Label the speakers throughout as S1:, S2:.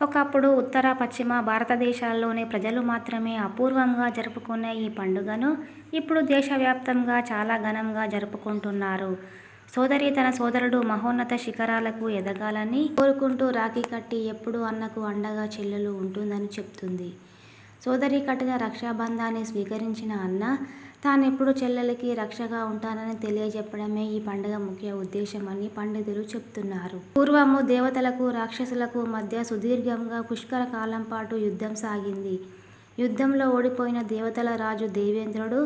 S1: ఒకప్పుడు ఉత్తర పశ్చిమ భారతదేశాల్లోని ప్రజలు మాత్రమే అపూర్వంగా జరుపుకునే ఈ పండుగను ఇప్పుడు దేశవ్యాప్తంగా చాలా ఘనంగా జరుపుకుంటున్నారు. సోదరి తన సోదరుడు మహోన్నత శిఖరాలకు ఎదగాలని కోరుకుంటూ రాఖీ కట్టి ఎప్పుడూ అన్నకు అండగా చెల్లెలు ఉంటుందని చెప్తుంది. సోదరి కట్టిన రక్షాబంధాన్ని స్వీకరించిన అన్న తానెప్పుడు చెల్లెలికి రక్షగా ఉంటానని తెలియజెప్పడమే ఈ పండుగ ముఖ్య ఉద్దేశమని పండితులు చెప్తున్నారు. పూర్వము దేవతలకు, రాక్షసులకు మధ్య సుదీర్ఘంగా పుష్కర కాలం పాటు యుద్ధం సాగింది. యుద్ధంలో ఓడిపోయిన దేవతల రాజు దేవేంద్రుడు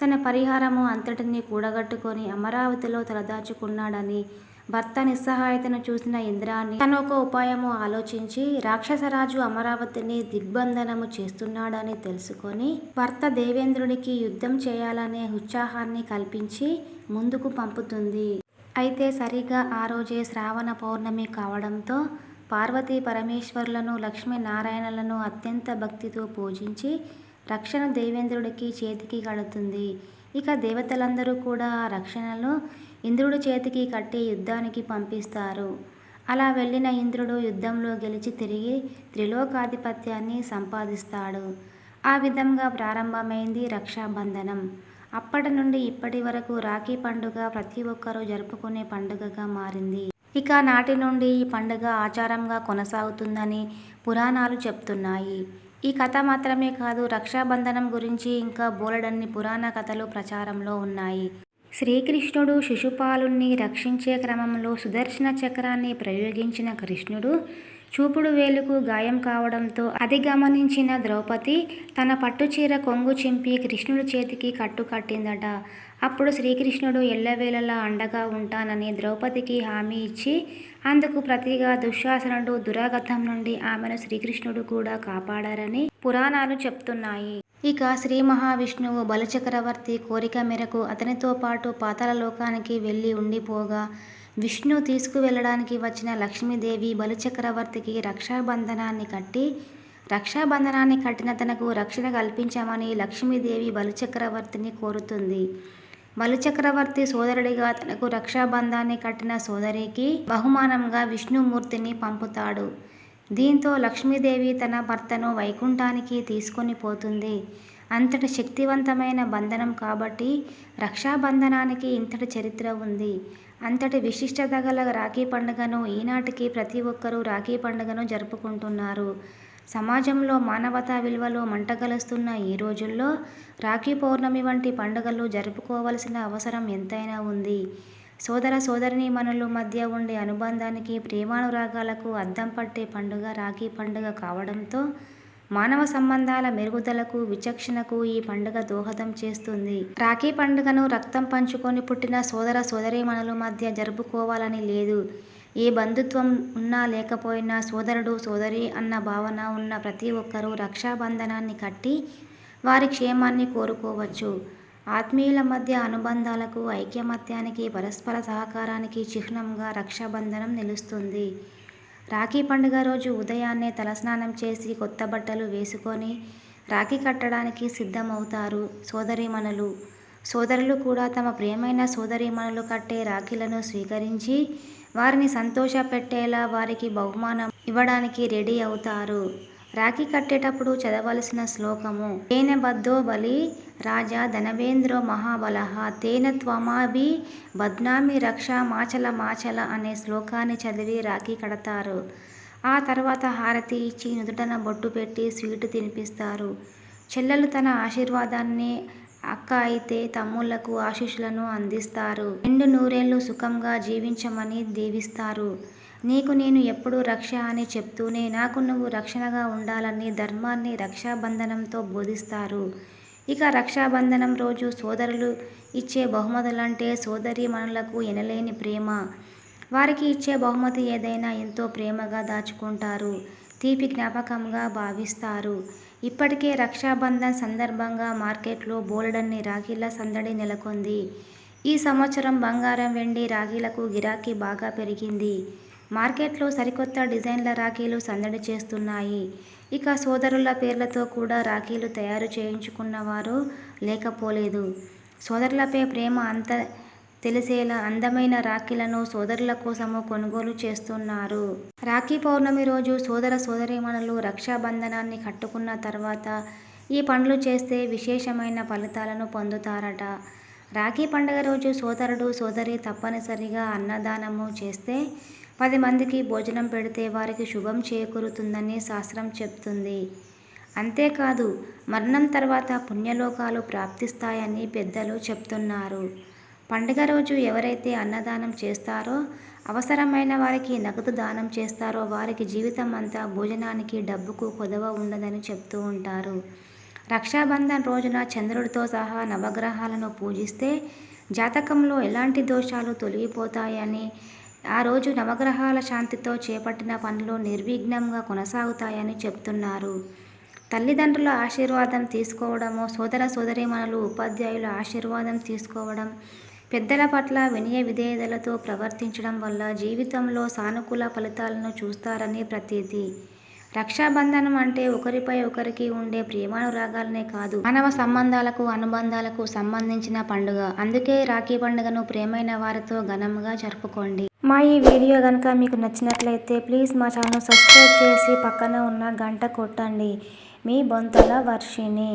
S1: తన పరిహారము అంతటిని కూడగట్టుకొని అమరావతిలో తలదాచుకున్నాడని, భర్త నిస్సహాయతను చూసిన ఇంద్రాన్ని తను ఒక ఉపాయము ఆలోచించి రాక్షసరాజు అమరావతిని దిగ్బంధనము చేస్తున్నాడని తెలుసుకొని భర్త దేవేంద్రుడికి యుద్ధం చేయాలనే ఉత్సాహాన్ని కల్పించి ముందుకు పంపుతుంది. అయితే సరిగా ఆ రోజే శ్రావణ పౌర్ణమి కావడంతో పార్వతీ పరమేశ్వరులను, లక్ష్మీ నారాయణలను అత్యంత భక్తితో పూజించి రక్షణ దేవేంద్రుడికి చేతికి కడుతుంది. ఇక దేవతలందరూ కూడా ఆ ఇంద్రుడి చేతికి కట్టి యుద్ధానికి పంపిస్తారు. అలా వెళ్ళిన ఇంద్రుడు యుద్ధంలో గెలిచి తిరిగి త్రిలోకాధిపత్యాన్ని సంపాదిస్తాడు. ఆ విధంగా ప్రారంభమైంది రక్షాబంధనం. అప్పటి నుండి ఇప్పటి వరకు రాఖీ పండుగ ప్రతి ఒక్కరూ జరుపుకునే పండుగగా మారింది. ఇక నాటి నుండి ఈ పండుగ ఆచారంగా కొనసాగుతుందని పురాణాలు చెప్తున్నాయి. ఈ కథ మాత్రమే కాదు రక్షాబంధనం గురించి ఇంకా బోలెడన్ని పురాణ కథలు ప్రచారంలో ఉన్నాయి. శ్రీకృష్ణుడు శిశుపాలుణ్ణి రక్షించే క్రమంలో సుదర్శన చక్రాన్ని ప్రయోగించిన కృష్ణుడు చూపుడు వేలుకు గాయం కావడంతో అది గమనించిన ద్రౌపది తన పట్టుచీర కొంగు చింపి కృష్ణుడి చేతికి కట్టు కట్టిందట. అప్పుడు శ్రీకృష్ణుడు ఎల్లవేళలా అండగా ఉంటానని ద్రౌపదికి హామీ ఇచ్చి అందుకు ప్రతిగా దుశ్శాసనుడు దురాగతం నుండి ఆమెను శ్రీకృష్ణుడు కూడా కాపాడారని పురాణాలు చెప్తున్నాయి. ఇక శ్రీ మహావిష్ణువు బలచక్రవర్తి కోరిక మేరకు అతనితో పాటు పాతాళలోకానికి వెళ్ళి ఉండిపోగా విష్ణు తీసుకువెళ్ళడానికి వచ్చిన లక్ష్మీదేవి బలిచక్రవర్తికి రక్షాబంధనాన్ని కట్టి రక్షాబంధనాన్ని కట్టిన తనకు రక్షణ కల్పించమని లక్ష్మీదేవి బలిచక్రవర్తిని కోరుతుంది. బలిచక్రవర్తి సోదరుడిగా తనకు రక్షాబంధాన్ని కట్టిన సోదరికి బహుమానంగా విష్ణుమూర్తిని పంపుతాడు. దీంతో లక్ష్మీదేవి తన భర్తను వైకుంఠానికి తీసుకొని పోతుంది. అంతటి శక్తివంతమైన బంధనం కాబట్టి రక్షాబంధనానికి ఇంతటి చరిత్ర ఉంది. అంతటి విశిష్టత గల రాఖీ పండుగను ఈనాటికి ప్రతి ఒక్కరూ రాఖీ పండుగను జరుపుకుంటున్నారు. సమాజంలో మానవతా విలువలు మంటగలుస్తున్న ఈ రోజుల్లో రాఖీ పౌర్ణమి వంటి పండుగలు జరుపుకోవలసిన అవసరం ఎంతైనా ఉంది. సోదర సోదరీమణుల మధ్య ఉండే అనుబంధానికి, ప్రేమానురాగాలకు అద్దం పట్టే పండుగ రాఖీ పండుగ కావడంతో మానవ సంబంధాల మెరుగుదలకు, విచక్షణకు ఈ పండుగ దోహదం చేస్తుంది. రాఖీ పండుగను రక్తం పంచుకొని పుట్టిన సోదర సోదరీమణుల మధ్య జరుపుకోవాలని లేదు. ఏ బంధుత్వం ఉన్నా లేకపోయినా సోదరుడు, సోదరి అన్న భావన ఉన్న ప్రతి ఒక్కరూ రక్షాబంధనాన్ని కట్టి వారి క్షేమాన్ని కోరుకోవచ్చు. ఆత్మీయుల మధ్య అనుబంధాలకు, ఐకమత్యానికి, పరస్పర సహకారానికి చిహ్నంగా రక్షాబంధనం నిలుస్తుంది. రాఖీ పండుగ రోజు ఉదయాన్నే తలస్నానం చేసి కొత్త బట్టలు వేసుకొని రాఖీ కట్టడానికి సిద్ధమవుతారు సోదరీమణులు. సోదరులు కూడా తమ ప్రియమైన సోదరీమణులు కట్టే రాఖీలను స్వీకరించి వారిని సంతోషపెట్టేలా వారికి బహుమానం ఇవ్వడానికి రెడీ అవుతారు. రాఖీ కట్టేటప్పుడు చదవలసిన శ్లోకము తేన బద్ధో బలి రాజా ధనవేంద్రో మహాబలహ తేన త్వమాభి బద్నామి రక్ష మాచల మాచల అనే శ్లోకాన్ని చదివి రాఖీ కడతారు. ఆ తర్వాత హారతి ఇచ్చి నుదుటన బొట్టు పెట్టి స్వీటు తినిపిస్తారు. చెల్లెలు తన ఆశీర్వాదాన్ని, అక్క అయితే తమ్ముళ్ళకు ఆశీస్సులను అందిస్తారు. రెండు నూరేళ్ళు సుఖంగా జీవించమని దీవిస్తారు. నీకు నేను ఎప్పుడూ రక్ష అని చెప్తూనే నాకు నువ్వు రక్షణగా ఉండాలని ధర్మాన్ని రక్షాబంధనంతో బోధిస్తారు. ఇక రక్షాబంధనం రోజు సోదరులు ఇచ్చే బహుమతులంటే సోదరీమణులకు ఎనలేని ప్రేమ. వారికి ఇచ్చే బహుమతి ఏదైనా ఎంతో ప్రేమగా దాచుకుంటారు. తీపి జ్ఞాపకంగా భావిస్తారు. ఇప్పటికే రక్షాబంధన్ సందర్భంగా మార్కెట్లో బోలెడన్ని రాఖీల సందడి నెలకొంది. ఈ సంవత్సరం బంగారం, వెండి రాఖీలకు గిరాకీ బాగా పెరిగింది. మార్కెట్లో సరికొత్త డిజైన్ల రాఖీలు సందడి చేస్తున్నాయి. ఇక సోదరుల పేర్లతో కూడా రాఖీలు తయారు చేయించుకున్నవారు లేకపోలేదు. సోదరులపై ప్రేమ అంత తెలిసేలా అందమైన రాఖీలను సోదరుల కోసము కొనుగోలు చేస్తున్నారు రాఖీ పౌర్ణమి రోజు సోదర సోదరీమణులు రక్షాబంధనాన్ని కట్టుకున్న తర్వాత ఈ పనులు చేస్తే విశేషమైన ఫలితాలను పొందుతారట రాఖీ పండుగ రోజు సోదరుడు సోదరి తప్పనిసరిగా అన్నదానము చేస్తే పది మందికి భోజనం పెడితే వారికి శుభం చేకూరుతుందని శాస్త్రం చెప్తుంది. అంతేకాదు మరణం తర్వాత పుణ్యలోకాలు ప్రాప్తిస్తాయని పెద్దలు చెప్తున్నారు. పండుగ రోజు ఎవరైతే అన్నదానం చేస్తారో అవసరమైన వారికి నగదు దానం చేస్తారో వారికి జీవితం అంతా భోజనానికి డబ్బుకు కొదవ ఉండదని చెప్తూ ఉంటారు. రక్షాబంధన్ రోజున చంద్రుడితో సహా నవగ్రహాలను పూజిస్తే జాతకంలో ఎలాంటి దోషాలు తొలగిపోతాయని ఆ రోజు నవగ్రహాల శాంతితో చేపట్టిన పనులు నిర్విఘ్నంగా కొనసాగుతాయని చెప్తున్నారు. తల్లిదండ్రుల ఆశీర్వాదం తీసుకోవడము సోదర సోదరీమణులు ఉపాధ్యాయుల ఆశీర్వాదం తీసుకోవడం పెద్దల పట్ల వినయ విధేయతలతో ప్రవర్తించడం వల్ల జీవితంలో సానుకూల ఫలితాలను చూస్తారని ప్రతీతి. రక్షాబంధనం అంటే ఒకరిపై ఒకరికి ఉండే ప్రేమానురాగాలనే కాదు. మానవ సంబంధాలకు అనుబంధాలకు సంబంధించిన పండుగ. అందుకే రాఖీ పండుగను ప్రేమైన వారితో ఘనంగా జరుపుకోండి. మా ఈ వీడియో కనుక మీకు నచ్చినట్లయితే ప్లీజ్ మా ఛానల్ సబ్స్క్రైబ్ చేసి పక్కన ఉన్న గంట కొట్టండి. మీ బొంతల వర్షిని